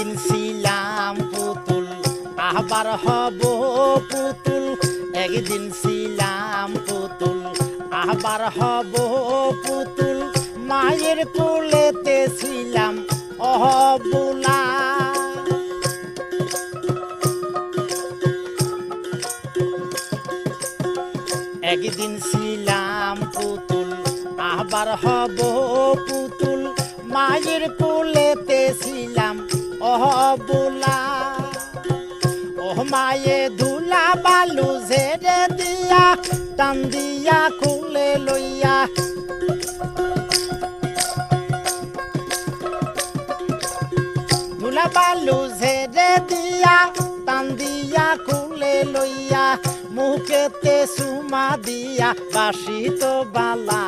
একদিন ছিলাম পুতুল, আবার হব পুতুল। একদিন ছিলাম পুতুল, আবার হব পুতুল। মায়ের কোলেতে ছিলাম অহবুলা। একদিন ছিলাম পুতুল, আবার হব পুতুল। মায়ের কোলেতে ছিলাম অহবুলা ও মায়ে ধুলা বালু ঝেড়ে দিয়া, টান দিয়া খুলে লইয়া। ধুলা বালু ঝেড়ে দিয়া, টান দিয়া খুলে লইয়া, মুখেতে সুমা দিয়া বাসি তো বালা।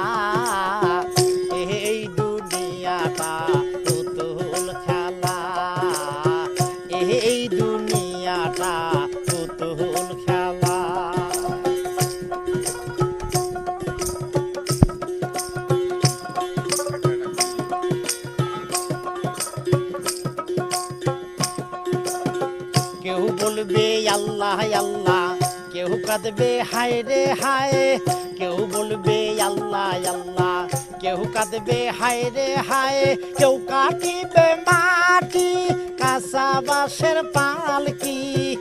আল্লাহ আল্লাহ। কেউ কাঁদবে, হায় রে হায়। কেউ বলবে, আল্লাহ আল্লাহ। কেউ কাঁদবে, হায় রে হায়। কেউ কাটিবে মাটি, কাঁচা বাঁশের পালকি।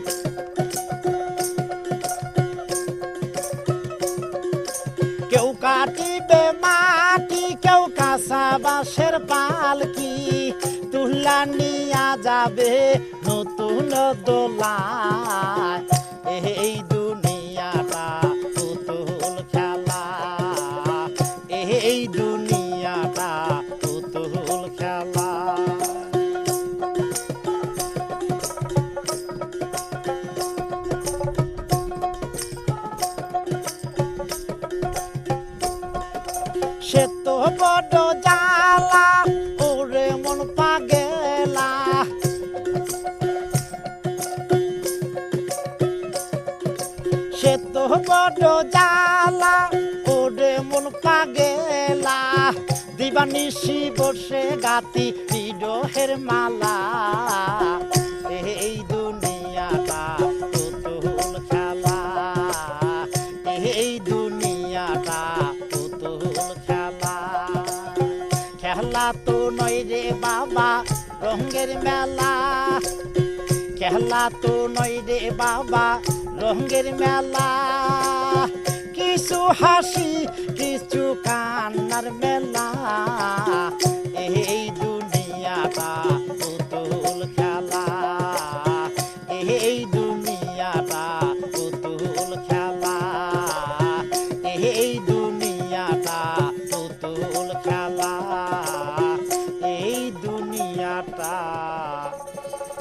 কেউ কাটিবে মাটি, কেউ কাঁচা বাঁশের পালকি। তুলা নিয়া যাবে নতুন দোলায় বড় জ্বালা, ওরে মন পাগেলা। সে তো বড় জ্বালা, ওরে মন পাগেলা। দিবানিশি বসে গাতি বিডোহের মালা। রঙের মেলা। খেলা তো নই রে বাবা রঙের মেলা। কিছু হাসি কিছু কান্নার মেলা। কাটা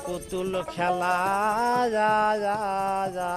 পুতুল খেলা যা যা যা।